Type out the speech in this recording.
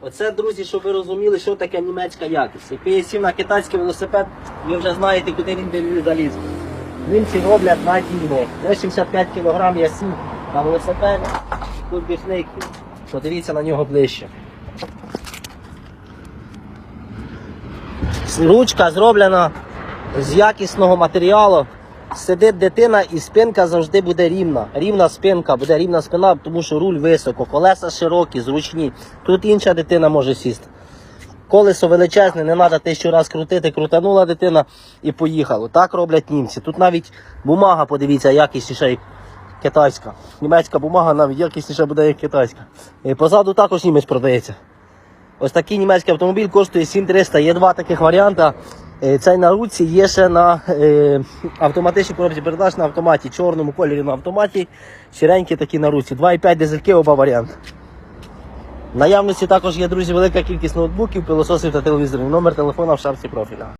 Оце, друзі, щоб ви розуміли, що таке німецька якість. Якби я сів на китайський велосипед, ви вже знаєте, куди він заліз. Німці роблять на дійно. 85 кг я сів на велосипед, тут бішник. Подивіться на нього ближче. Ручка зроблена з якісного матеріалу. Сидить дитина і спинка завжди буде рівна. Рівна спинка, буде рівна спина, тому що руль високо, колеса широкі, зручні. Тут інша дитина може сісти. Колесо величезне, не треба тисячу раз крутити, крутанула дитина і поїхало. Так роблять німці. Тут навіть бумага, подивіться, якісніша, як китайська. Німецька бумага навіть якісніша буде, як китайська. І позаду також німець продається. Ось такий німецький автомобіль коштує 7300. Є два таких варіанти. Е, Цей на руці є ще на е, автоматичній коробці передач на автоматі, чорному кольорі на автоматі, сіренькі такі на руці. 2,5 дизельки оба варіанти. Наявності також є, друзі, велика кількість ноутбуків, пилососів та телевізорів. Номер телефона в шапці профіля.